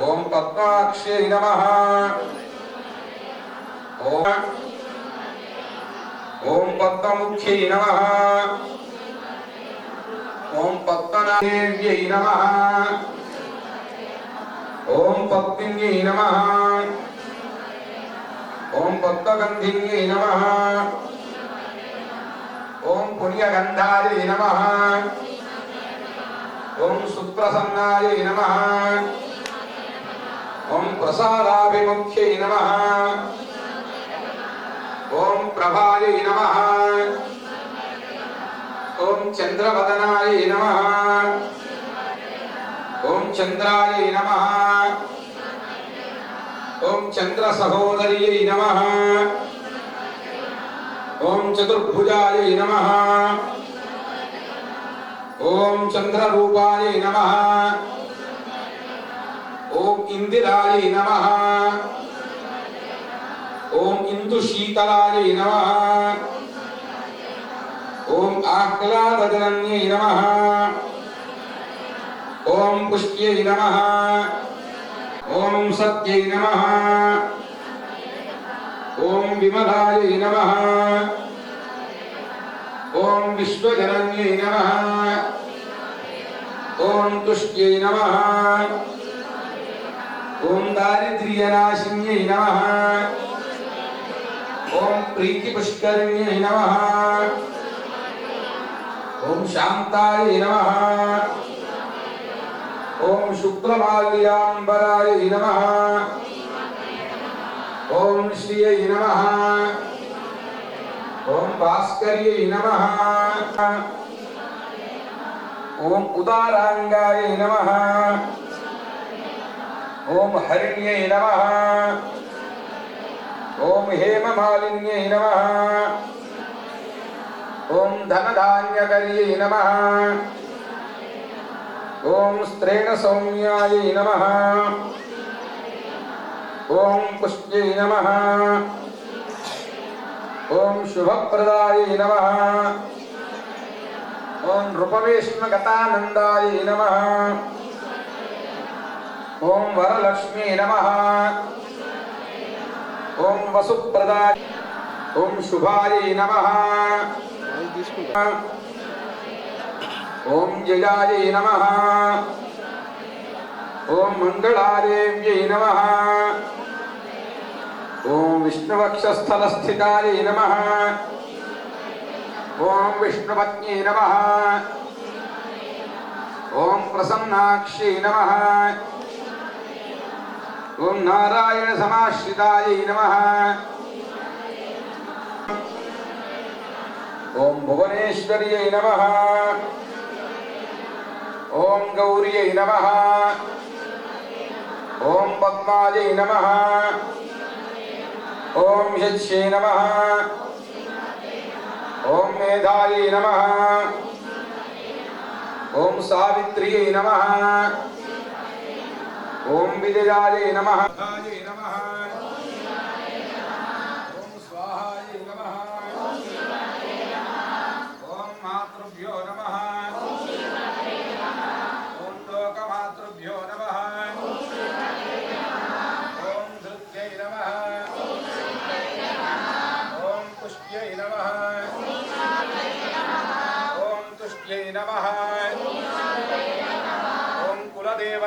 ఓం పద్మాక్షి నమ. ఓం ఓం పద్మముఖ్యై నమ. ఓం పద్మనాదేవ్యై నమ. ఓం పద్మిన్యై నమ. ఓం పద్మగంధిన్యై నమ. ఓం పుణ్యగంధాయై నమ. ఓం సుప్రసన్నాయై నమ. ఓం ప్రసాదాభిముఖ్యై నమ ఓం ప్రభాయై నమ ఓం చంద్రవదనాయై నమ ఓం చంద్రాయై నమ ఓం చంద్ర సహోదర్యై నమ ఓం చతుర్భుజాయై నమ ఓం చంద్రరూపాయై నమ ఓం ఇందిరాయ నమ. ఓం ఇందు శీతలాయ నమ. ఓం ఆహ్లాదజనన్యై నమ. ఓం పుష్ట్యై నమ. ఓం సత్యై నమ. ఓం విమలాయ నమ. ఓం విశ్వజనన్యై నమ. ఓం తుష్ట్యై నమ. ఓం దారిద్ర్యనాశిన్యై నమ ఓం ప్రీతిపుష్కరిణ్యై నమ ఓం శాంతాయ నమ ఓం శుక్లమాల్యాంబరాయ నమ ఓం శ్రియై నమ ఓం భాస్కర్యై నమ ఓం ఉదారాంగాయ నమ ఓం హరిణ్యై నమ. ఓం హేమమాలిన్యై నమ. ఓం ధనధాన్యకర్యై నమ. ఓం స్త్రేణ సౌమ్యాయై నమ. ఓం పుష్ట్యై నమ. ఓం శుభప్రదాయ నమ. ఓం నృపవేష్మగతానందాయై నమ. ఓం వరలక్ష్మీ నమ ఓం వసుప్రదాయ ఓం శుభాయై నమ ఓం జయాయై నమ ఓం మంగళాదేవ్యై నమ ఓం విష్ణువక్షస్థలస్థితాయై నమ ఓం విష్ణుపత్న్యై నమ ఓం ప్రసన్నాక్షై నమ ఓం నారాయణ సమాశ్రితాయ నమ. ఓం భువనేశ్వర్యై నమ. ఓం గౌర్యై నమ. ఓం పద్మాయై నమ. ఓం యక్షే నమ. ఓం మేధాయై నమ. ఓం సావిత్ర్యై నమ. ఓం విజయాయై నమ.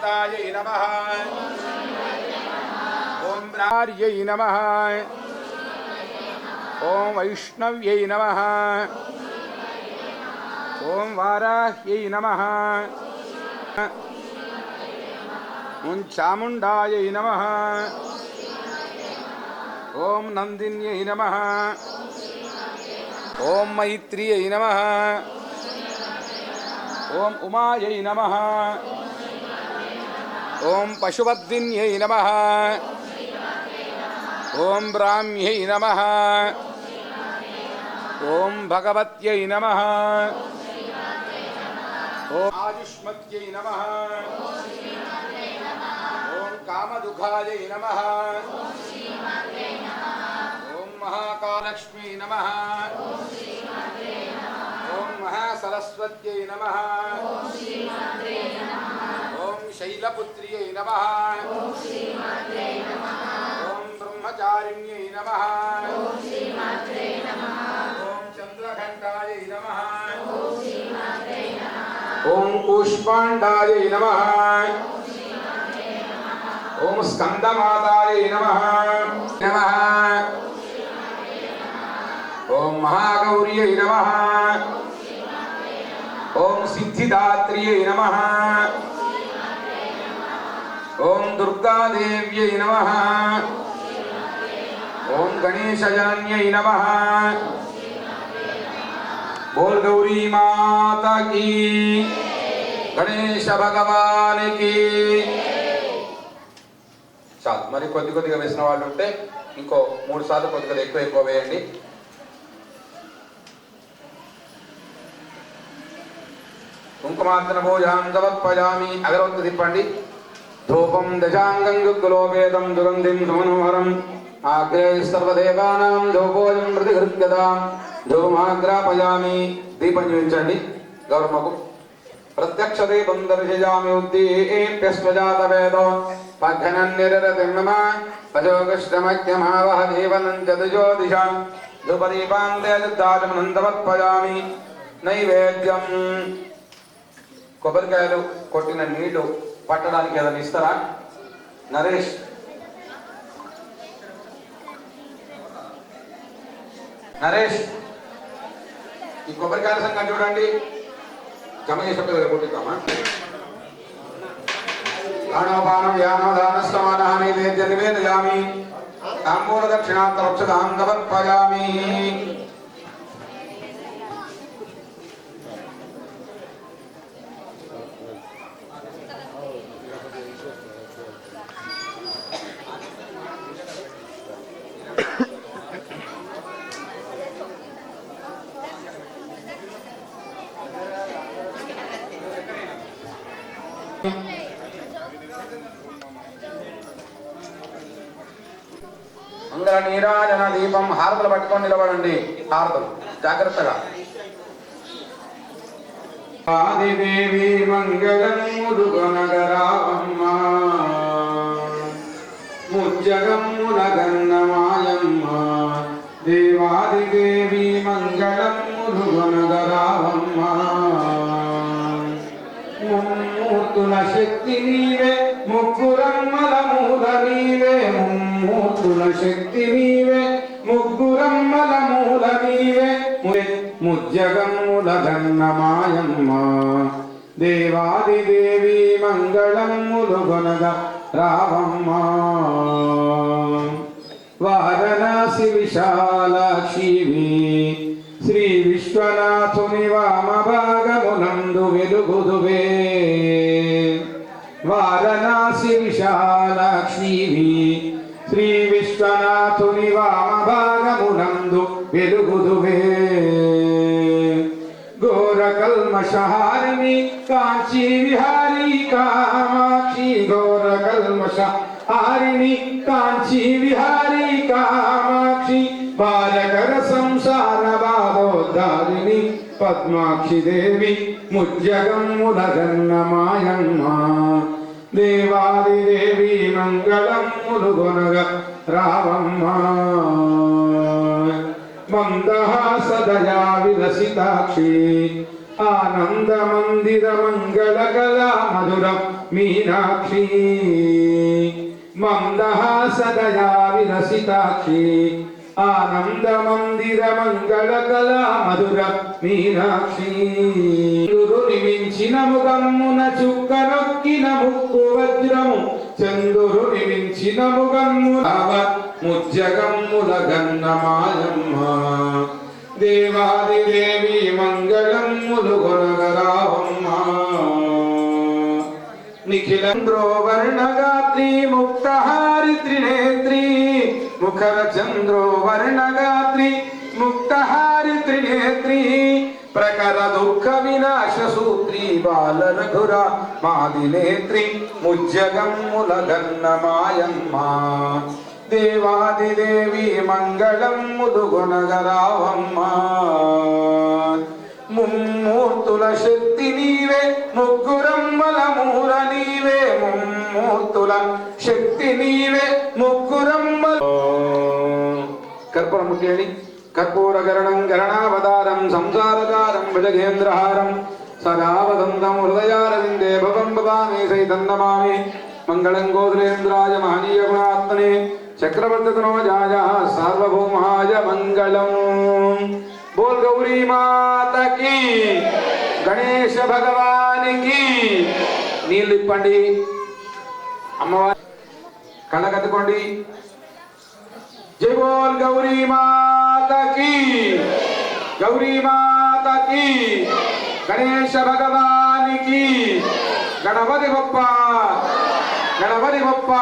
కులదేవతాయై నమ ఓం బ్రార్యై నమ ఓం వైష్ణవ్యై నమ ఓం వారాహ్యై నమ ఓం చాముండాయై నమ ఓం నందిన్యై నమ ఓం మైత్ర్యై నమ ఓం ఉమాయై నమ ఓం పశుపద్దిన్యై నమ ఓం బ్రాహ్మ్యై నమ ఓం భగవత్యై నమ ఓం ఆయుష్మత్యై నమ ఓం కామదుఃఖాయై నమ ఓం మహాకాలక్ష్మీ నమ ఓం మహాసరస్వత్యై నమ ఓం శైలపుత్ర్యై నమ ఓం బ్రహ్మచారిణ్యై నమ ఓం చంద్రఘంటాయై నమ ఓం కూష్మాండాయై నమ ఓం స్కందమాతాయై నమ నమ ఓం మహాగౌర్యై నమ ఓం సిద్ధిదాత్ర్యై నమ ఓం దుర్గాదేవ్యై నమ. ఓం గణేశజనన్యై నమ. బోల్ గౌరీ మాతకి గణేశ భగవానికి చాలు మరి కొద్ది కొద్దిగా వేసిన వాళ్ళు ఉంటే ఇంకో మూడు సార్లు కొద్ది కొద్దిగా ఎక్కువ ఎక్కువ వేయండి. కుంకుమార్తన భోజాం సమర్పయామి అగరవత్తు తిప్పండి. ధూపం దశాంగం గుగ్గులోపేతం దురందిం సమనోహరం ఆగ్రే సర్వదేవానాం ధూపోజం ప్రతిహృత్యతాం. ధూమాగ్రాపయామి. దీపం చూపించండి గౌరవకు ప్రత్యక్ష దీపం దర్శయామి ఉద్దీప్యస్వజాత వేదో పఘనం నిరరతిం నమ. పజోగశ్రమజ్ఞమావహ జీవనం చదుజో దిశాం ధూపదీపాంతే దుద్దాచమనంతమర్పయామి నైవేద్యం. కొబ్బరికాయలు కొట్టిన నీళ్ళు పట్టడానికి ఏదైనా ఇస్తారా? నరేష్. నరేష్. ఈ కొబ్బరికాయల సంఖ్య చూడండి. జమ చేసినప్పుడు కదా ప్రాణోపానం యానో దానస్తమానః నైవేద్య నివేదయామి. తాంబూల దక్షిణాంతరక్షదాం సమర్పయామి మంగళ నీరాజన దీపం పట్టుకొని నిలబడండి. హారతులు జాగ్రత్తగా. ఆదిదేవి మంగళం ముదుగనగరావమ్మ ముజ్జగమ్ములగన్నమాయమ్మ దేవాదిదేవి మంగళం ముదుగనగరావమ్మ ముమ్మూర్తుల శక్తి నీవే ముగ్గురమ్మల మూల నీవే. ముమ్మూర్తుల శక్తి నీవే ముగ్గురమ్మల మూల నీవే. ముజ్జగమ్ముల గన్నమాయమ్మ దేవాదిదేవి మంగళములు గొనగ రావమ్మ. వారణాసి విశాలాక్షివి శ్రీ విశ్వనాథుని వామ భాగమునందు వెలుగుదువే. వారణాసి విశాలాక్షివి శ్రీ విశ్వనాథుని వామ భాగమునందు వెలుగుదువే. ఘోర కల్మషహారిణి కాంచీ విహారీ కామాక్షి. ఘోర కల్మష హారిణి కాంచీ విహారీ కామాక్షి. బాలకర సంసార బాధోద్ధారిణి పద్మాక్షి దేవి ముజ్జగమ్ములగన్న మాయమ్మ దేవాది దేవి మంగళం ములుగొనగ రావమ్మ మందహాసదయా విలసితాక్షి ఆనంద మందిర మంగళ కళా మధుర మీనాక్షి మందహాసదయా విలసితాక్షి ఆనంద మందిర మంగళ కళా మధుర మీనాక్షి చంద్రుని మించిన ముగమ్మున చుక్క నొక్కిన ముక్కు వజ్రము చందురు నిమించిన ముగమ్ము ముజ్జగమ్ముల గన్నమాయమ్మ దేవాది దేవి మంగళమ్ములు గొనగరావమ్మ నిఖిలంద్రో వర్ణగాత్రి ముక్తహారి త్రినేత్రి ముఖర చంద్రో వర్ణగాత్రి ముక్తహారి త్రినేత్రి ప్రకర దుఃఖ వినాశ సూత్రి బాల రఘుర మాదినేత్రి ముజ్జగమ్ముల గన్నమాయమ్మ దేవాది దేవి మంగళం ముదుగొనగరావమ్మ ముమ్మూర్తుల శక్తి నీవే ముగ్గురమ్మల మూల నీవే. ముమ్మూర్తుల శక్తి నీవే ముగ్గురమ్మల కర్పణ ముట్టేయండి. కర్పూరగరణం గరణావతారం సంసారకారం భుజగేంద్రహారం సదావదంతం హృదయారవిందే భవం భవామి సైతన్నమామి మంగళం గోధులేంద్రాయ మహనీయ గుణాత్మనే చక్రవర్తి తనోజాయ సార్వభౌమాయ మంగళం బోల్ గౌరీ మాతకి గణేష భగవానికి నీళ్ళు ఇప్పండి అమ్మవారి కళ్ళ కళ్ళకత్తుకోండి జై బోల్ గౌరీ మా మాతకి. గౌరీ మాతకి. గణేశ భగవానికి. గణపతి గొప్ప గణపతి గొప్ప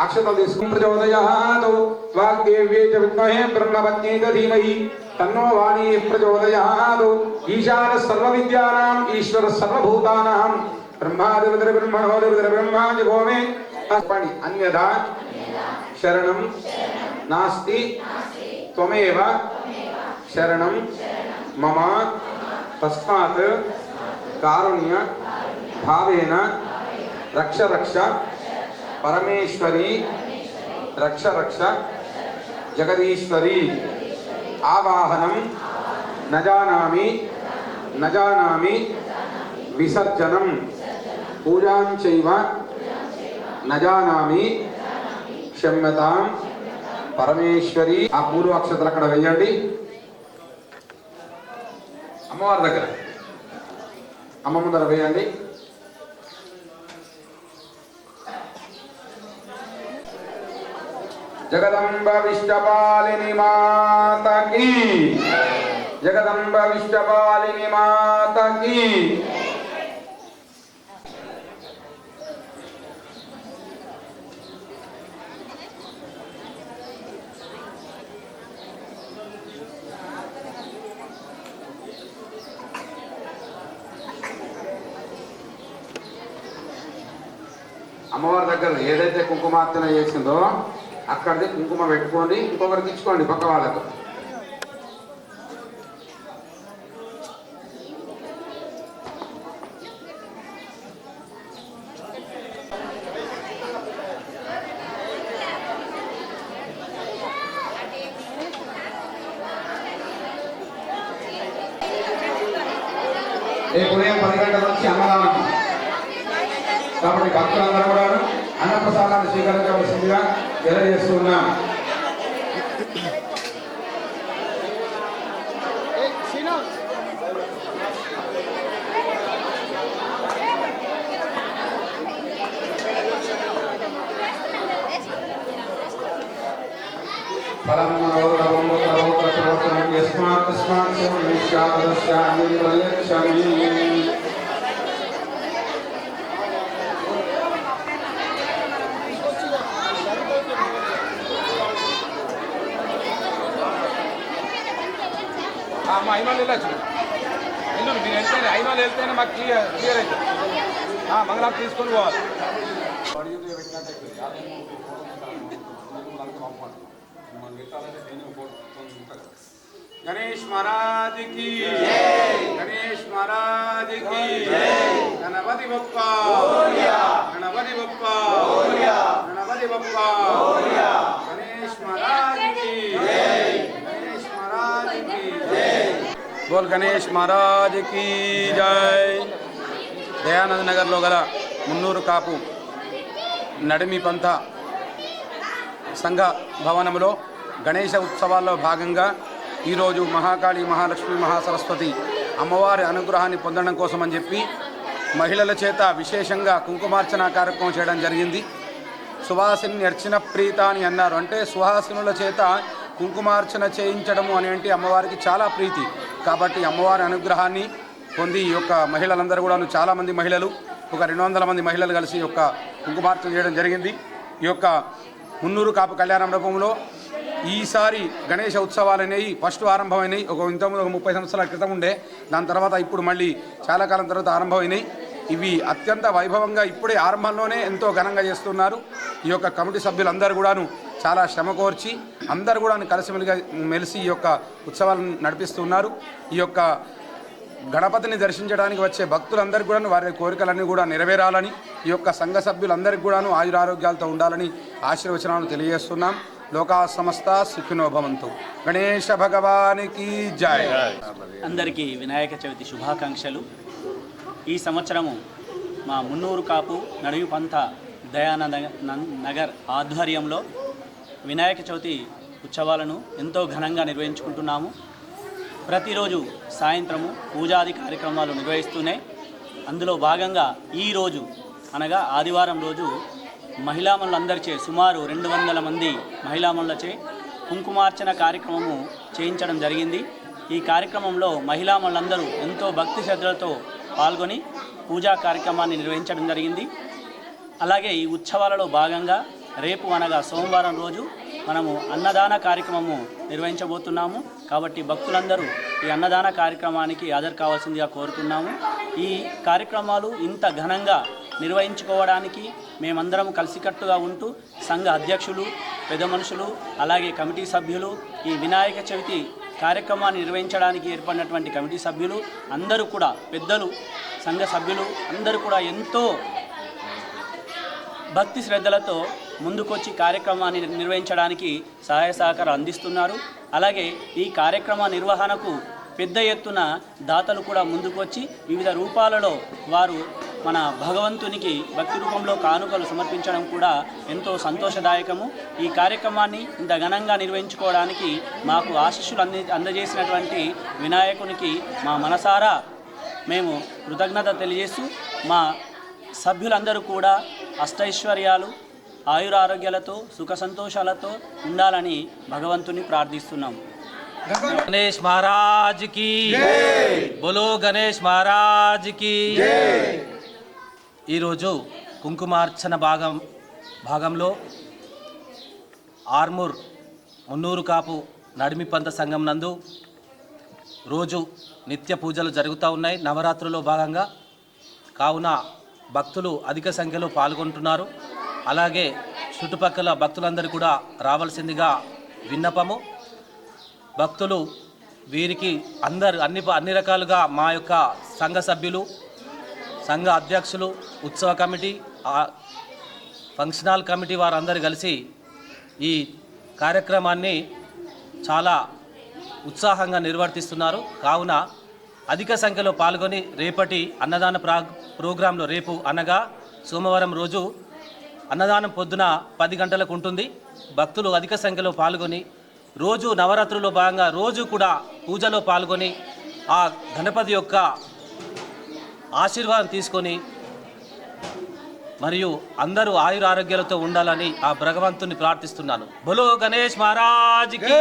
అక్షతలు తీసుకుని ప్రచోదయాతౌ. వాగ్దేవ్యే చ విద్మహే బ్రహ్మపత్యే ధీమహి. తన్నో వాణీ ప్రచోదయాతౌ. ఈశాన సర్వ విద్యానాం ఈశ్వర సర్వభూతానాం. బ్రహ్మాదివదర బ్రహ్మణోదివదర బ్రహ్మాది భూమి. అన్యదా. శరణం. नास्ति त्वमेव शरणं मम तस्मात् कारुण्य भावेन रक्ष रक्ष परमेश्वरी रक्ष रक्ष जगदीश्वरी आवाहनं न जानामि न जानामि विसर्जनं पूजां चैव न जानामि क्षम्यतां పరమేశ్వరి ఆ మూడు అక్షతలు అక్కడ వెయ్యండి అమ్మవారి దగ్గర. అమ్మ ముందర వేయండి. జగదంబ విష్టపాలిని మాతకి. జగదంబ విష్టపాలిని మాతకి అమ్మవారి దగ్గర ఏదైతే కుంకుమార్చన చేసిందో అక్కడిది కుంకుమ పెట్టుకొని ఇంకొకరికి ఇచ్చుకోండి పక్క వాళ్ళకు. రేపు ఉదయం పది గంటల నుంచి అన్నదానం. కాబట్టి భక్తులందరూ కూడా అన్నప్రసాదాన్ని స్వీకరించవలసిందిగా తెలియజేస్తున్నాం ఫలం మనోరవం ప్రవర్తనం యస్మాత్ తస్మాత్ శిష్యాదశ్యామి ప్రయచ్చమి మా ఐమాలు వెళ్ళచ్చు. ఎల్లు మీరు వెళ్తేనే ఐమాలు వెళ్తేనే మాకు క్లియర్ క్లియర్ అవుతుంది మంగళారం తీసుకొని పోవాలి. గణేష్ మహారాజ్కి గణేష్ మహారాజ్కి గణపతి బప్ప గణపతి బప్ప గణపతి బప్ప గణేష్ మహారాజ్కి గణేష్ మహారాజ్కి బోల్ గణేష్ మహారాజ్ కీ జై దయానంద నగర్లో గల మున్నూరు కాపు నడిమి పంత సంఘ భవనంలో గణేష ఉత్సవాల్లో భాగంగా ఈరోజు మహాకాళి మహాలక్ష్మి మహాసరస్వతి అమ్మవారి అనుగ్రహాన్ని పొందడం కోసం అని చెప్పి మహిళల చేత విశేషంగా కుంకుమార్చన కార్యక్రమం చేయడం జరిగింది సువాసిని అర్చన ప్రీత అని అన్నారు అంటే సుహాసినుల చేత కుంకుమార్చన చేయించడము అనేటి అమ్మవారికి చాలా ప్రీతి కాబట్టి అమ్మవారి అనుగ్రహాన్ని పొంది ఈ యొక్క మహిళలందరూ కూడా చాలామంది మహిళలు ఒక రెండు వందల మంది మహిళలు కలిసి ఈ యొక్క కుంకుమార్చన చేయడం జరిగింది. ఈ యొక్క మున్నూరు కాపు కళ్యాణ మండపంలో ఈసారి గణేష ఉత్సవాలు అనేవి ఫస్ట్ ఆరంభమైనాయి. ఒక ఇంతకుముందు ఒక ముప్పై సంవత్సరాల క్రితం ఉండే. దాని తర్వాత ఇప్పుడు మళ్ళీ చాలా కాలం తర్వాత ఆరంభమైనాయి. ఇవి అత్యంత వైభవంగా ఇప్పుడే ఆరంభంలోనే ఎంతో ఘనంగా చేస్తున్నారు. ఈ యొక్క కమిటీ సభ్యులందరూ కూడాను చాలా శ్రమ కోర్చి అందరు కూడా కలిసిమెలిగా మెలిసి ఈ యొక్క ఉత్సవాలను నడిపిస్తున్నారు ఈ యొక్క గణపతిని దర్శించడానికి వచ్చే భక్తులందరికీ కూడా వారి కోరికలన్నీ కూడా నెరవేరాలని ఈ యొక్క సంఘ సభ్యులందరికీ కూడాను ఆయురారోగ్యాలతో ఉండాలని ఆశీర్వచనాలు తెలియజేస్తున్నాం. లోకా సమస్త సుఖినోభవంతు గణేష భగవానికి జయ అందరికీ వినాయక చవితి శుభాకాంక్షలు. ఈ సంవత్సరము మా మున్నూరు కాపు నడుగు పంత దయానంద నగర్ ఆధ్వర్యంలో వినాయక చవితి ఉత్సవాలను ఎంతో ఘనంగా నిర్వహించుకుంటున్నాము. ప్రతిరోజు సాయంత్రము పూజాది కార్యక్రమాలు నిర్వహిస్తూనే అందులో భాగంగా ఈరోజు అనగా ఆదివారం రోజు మహిళామణులందరిచే సుమారు రెండు వందల మంది మహిళామణులచే కుంకుమార్చన కార్యక్రమము చేయించడం జరిగింది. ఈ కార్యక్రమంలో మహిళామణులందరూ ఎంతో భక్తి శ్రద్ధలతో పాల్గొని పూజా కార్యక్రమాన్ని నిర్వహించడం జరిగింది. అలాగే ఈ ఉత్సవాలలో భాగంగా రేపు అనగా సోమవారం రోజు మనము అన్నదాన కార్యక్రమము నిర్వహించబోతున్నాము. కాబట్టి భక్తులందరూ ఈ అన్నదాన కార్యక్రమానికి హాజరు కావాల్సిందిగా కోరుతున్నాము. ఈ కార్యక్రమాలు ఇంత ఘనంగా నిర్వహించుకోవడానికి మేమందరం కలిసికట్టుగా ఉంటూ సంఘ అధ్యక్షులు పెద్ద మనుషులు అలాగే కమిటీ సభ్యులు ఈ వినాయక చవితి కార్యక్రమాన్ని నిర్వహించడానికి ఏర్పడినటువంటి కమిటీ సభ్యులు అందరూ కూడా పెద్దలు సంఘ సభ్యులు అందరూ కూడా ఎంతో భక్తి శ్రద్ధలతో ముందుకొచ్చి కార్యక్రమాన్ని నిర్వహించడానికి సహాయ సహకారం అందిస్తున్నారు. అలాగే ఈ కార్యక్రమ నిర్వహణకు పెద్ద ఎత్తున దాతలు కూడా ముందుకొచ్చి వివిధ రూపాలలో వారు మన భగవంతునికి భక్తి రూపంలో కానుకలు సమర్పించడం కూడా ఎంతో సంతోషదాయకము. ఈ కార్యక్రమాన్ని ఇంత ఘనంగా నిర్వహించుకోవడానికి మాకు ఆశీస్సులు అంది అందజేసినటువంటి వినాయకునికి మా మనసారా మేము కృతజ్ఞత తెలియజేస్తూ మా సభ్యులందరూ కూడా అష్టైశ్వర్యాలు ఆయురారోగ్యాలతో సుఖ సంతోషాలతో ఉండాలని భగవంతుని ప్రార్థిస్తున్నాం. గణేష్ మహారాజ్కి బోలో గణేష్ మహారాజ్కి ఈరోజు కుంకుమార్చన భాగం భాగంలో ఆర్మూర్ మున్నూరు కాపు నడిమిపంత సంఘం నందు రోజు నిత్య పూజలు జరుగుతూ ఉన్నాయి. నవరాత్రులో భాగంగా కావున భక్తులు అధిక సంఖ్యలో పాల్గొంటున్నారు. అలాగే చుట్టుపక్కల భక్తులందరూ కూడా రావాల్సిందిగా విన్నపము. భక్తులు వీరికి అందరు అన్ని అన్ని రకాలుగా మా యొక్క సంఘ సభ్యులు సంఘ అధ్యక్షులు ఉత్సవ కమిటీ ఫంక్షనల్ కమిటీ వారందరూ కలిసి ఈ కార్యక్రమాన్ని చాలా ఉత్సాహంగా నిర్వర్తిస్తున్నారు. కావున అధిక సంఖ్యలో పాల్గొని రేపటి అన్నదాన ప్రా ప్రోగ్రాంలో రేపు అనగా సోమవారం రోజు అన్నదానం పొద్దున పది గంటలకు ఉంటుంది. భక్తులు అధిక సంఖ్యలో పాల్గొని రోజు నవరాత్రుల్లో భాగంగా రోజు కూడా పూజలో పాల్గొని ఆ గణపతి యొక్క ఆశీర్వాదం తీసుకొని మరియు అందరూ ఆయుర ఆరోగ్యాలతో ఉండాలని ఆ భగవంతుని ప్రార్థిస్తున్నాను. బలో గణేష్ మహారాజ్కి